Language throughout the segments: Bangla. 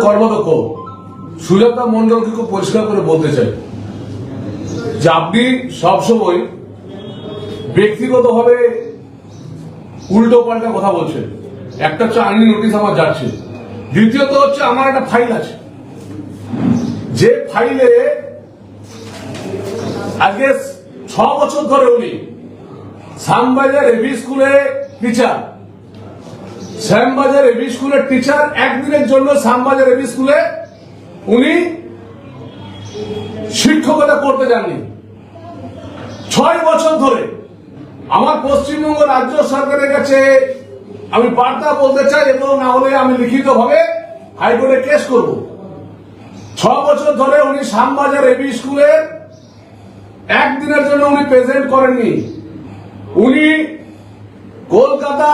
কর্মদক্ষ সুজাতা মন্ডলকে খুব পরিষ্কার করে বলতে চাই যে আপনি সবসময় উল্টো পাল্টা কথা বলছেন। একটা হচ্ছে আইনি নোটিশ আমার যাচ্ছে। দ্বিতীয়ত হচ্ছে আমার একটা ফাইল আছে। যে ফাইলে আজকে ছ বছর ধরে উনি শ্যামবাজার এভি স্কুলে টিচার। শ্যামবাজার এভি স্কুলের টিচার একদিনের জন্য শ্যামবাজার এভি স্কুলে উনি শিক্ষকতা করতে যাননি। ছয় বছর ধরে আমার পশ্চিমবঙ্গ রাজ্য সরকারের কাছে আমি বার্তা বলতে চাই এবং না হলে আমি লিখিত ভাবে হাইকোর্টে কেস করব। ছ বছর ধরে উনি শ্যামবাজার এবি স্কুলের একদিনের জন্য উনি প্রেজেন্ট করেননি। উনি কলকাতা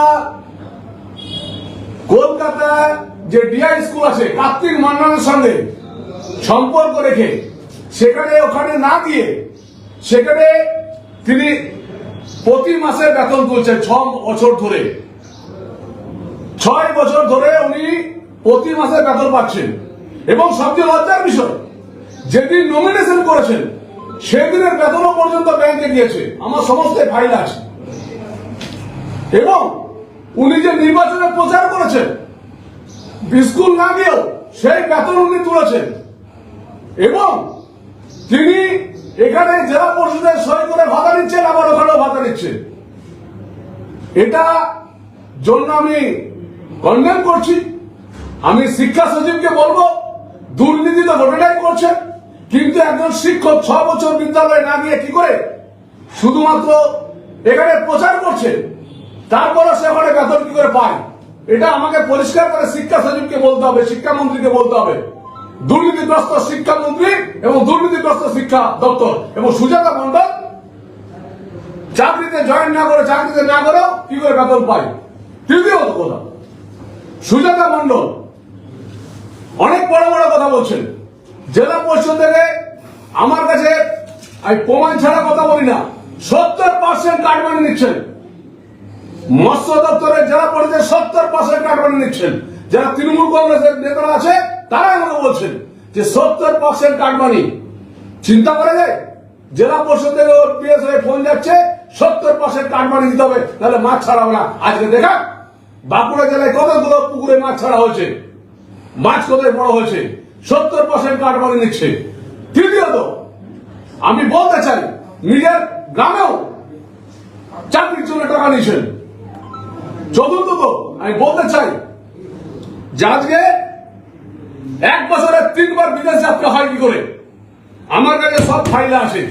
কলকাতা যে ডিআই স্কুল আছে, কার্তিক মান্নানের সঙ্গে সম্পর্ক রেখে, সেখানে ওখানে না গিয়ে সেখানে তিনি প্রতি মাসে বেতন তুলছেন ছ বছর ধরে। ছয় বছর ধরে উনি প্রতি মাসে বেতন পাচ্ছেন। এবং সবচেয়ে লজ্জার বিষয়, যেদিন নমিনেশন করেছেন, সেদিনের বেতনও পর্যন্ত ব্যাংকে গিয়েছে। আমার সমস্ত ফাইল আছে। এবং উনি যে নির্বাচনে প্রচার করেছেন স্কুল না গিয়েও সেই বেতন উনি তুলেছেন। এবং তিনি এখানে জেলা পরিষদের সই করে ভাতা নিচ্ছেন, আবার ওখানেও ভাতা নিচ্ছেন এটা জন্য আমি কন্ডেম করছি। আমি শিক্ষা সচিবকে বলব, দুর্নীতি তো গোটাটাই করছে, কিন্তু একজন শিক্ষক ছ বছর বিদ্যালয়ে না গিয়ে কি করে শুধুমাত্র এখানে প্রচার করছে তারপরে সে ওখানে বেতন কি করে পায়? এটা আমাকে পরিষ্কার করে শিক্ষা সচিবকে বলতে হবে শিক্ষামন্ত্রীকে বলতে হবে। দুর্নীতিগ্রস্ত শিক্ষামন্ত্রী এবং দুর্নীতিগ্রস্ত শিক্ষা দপ্তর। এবং সুজাতা মন্ডল চাকরিতে জয়েন না করে, চাকরিতে না করেও কি করে বেতন পায়? তৃতীয় কথা, সুজাতা মন্ডল অনেক বড় বড় কথা বলছেন। জেলা পরিষদ থেকে আমার কাছে প্রমাণ ছাড়া কথা বলি না, সত্তর পার্সেন্ট কাটমানি নিচ্ছেন। মৎস্য দপ্তরের জেলা পরিষদের সত্তর পার্সেন্ট কাটমানি নিচ্ছেন। যারা তৃণমূল কংগ্রেসের নেতারা আছে, তারা আমাকে বলছেন যে সত্তর পার্সেন্ট কাটমানি চিন্তা করা যায় জেলা পরিষদ থেকে ওর পিএস হয়ে ফোন যাচ্ছে, সত্তর পার্সেন্ট কাটমানি দিতে হবে, তাহলে মাছ ছাড়া হবে না। আজকে দেখা, বাঁকুড়া জেলায় কতগুলো পুকুরে মাছ ছাড়া হয়েছে? মাছ কোথায় বড় হয়েছে? সত্তর পার্সেন্ট কাটমানি নিচ্ছে। তৃতীয়ত, আমি বলতে চাই, নিজের গ্রামেও চাকরির জন্য টাকা নিচ্ছেন চতুর্থত আমি বলতে চাই যে আজকে এক বছরে তিনবার বিদেশ যাত্রা হয় কি করে? আমার কাছে সব ফাইলে আছে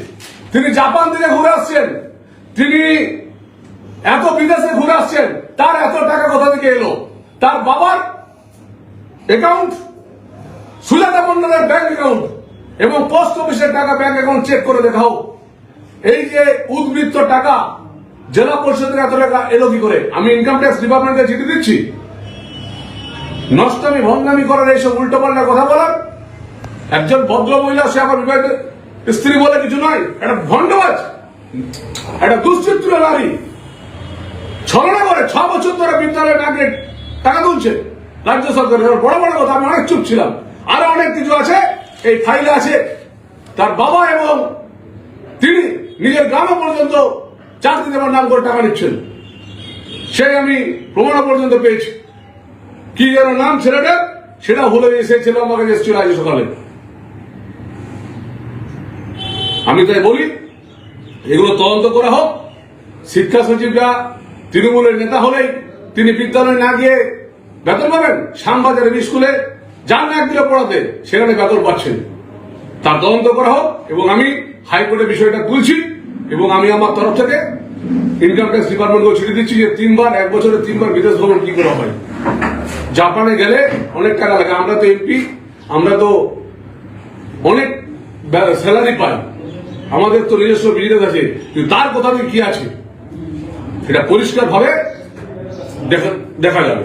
তিনি জাপান থেকে ঘুরে আসছেন। তিনি এত বিদেশে ঘুরে আসছেন। তার এত টাকা কোথা থেকে এলো? তার বাবার অ্যাকাউন্ট সুজাতা মন্ডলের ব্যাংক অ্যাকাউন্ট এবং পোস্ট অফিসের টাকা ব্যাংক অ্যাকাউন্ট চেক করে দেখাও। এই যে উদ্বৃত্ত টাকা জেলা পরিষদের এত টাকা এলো কি করে? আমি ইনকাম ট্যাক্স ডিপার্টমেন্টে চিঠি দিচ্ছি। নষ্টমী ভঙ্গামি করার এইসব উল্টো পাল্টা কথা বলার? একজন ভদ্র মহিলা, সে আমার বিবাহিত স্ত্রী বলে কিছু নয়। একটা ভণ্ডবাজ। একটা দুশ্চিত্র নারী। ছলনা করে ছ বছর ধরে বিদ্যালয়ে না টাকা তুলছে। রাজ্য সরকারের বড় বড় কথা। আমি অনেক চুপ ছিলাম। আরও অনেক কিছু আছে। এই ফাইলে আছে তার বাবা এবং তিনি নিজের গ্রামে পর্যন্ত চাকরি দেওয়ার নাম করে টাকা নিচ্ছেন। সেই আমি প্রমাণ পর্যন্ত পেয়েছি। কি যেন নাম ছেলেটা, সেটা ভুলে এসেছিল আমার কাছে এসেছিল আজ সকালে। আমি তাই বলি, এগুলো তদন্ত করা হোক। শিক্ষা সচিবরা তৃণমূলের নেতা হলেই তিনি বিদ্যালয়ে না গিয়ে বেতন পাবেন। শ্যামবাজারের স্কুলে যান না একদিনে পড়াতে, সেখানে বেতন পাচ্ছেন। তার তদন্ত করা হোক এবং আমি হাইকোর্টে বিষয়টা তুলছি। এবং আমি আমার তরফ থেকে ইনকাম ট্যাক্স ডিপার্টমেন্টকে চিঠি দিচ্ছি যে তিনবার, এক বছরে তিনবার বিদেশ ভ্রমণ কি করে হয়। জাপানে গেলে অনেক টাকা লাগে। আমরা তো এমপি আমরা তো অনেক স্যালারি পাই। আমাদের তো নিজস্ব বিজনেস আছে। তার কোথাও কি আছে? এটা পরিষ্কার ভাবে দেখা যাবে।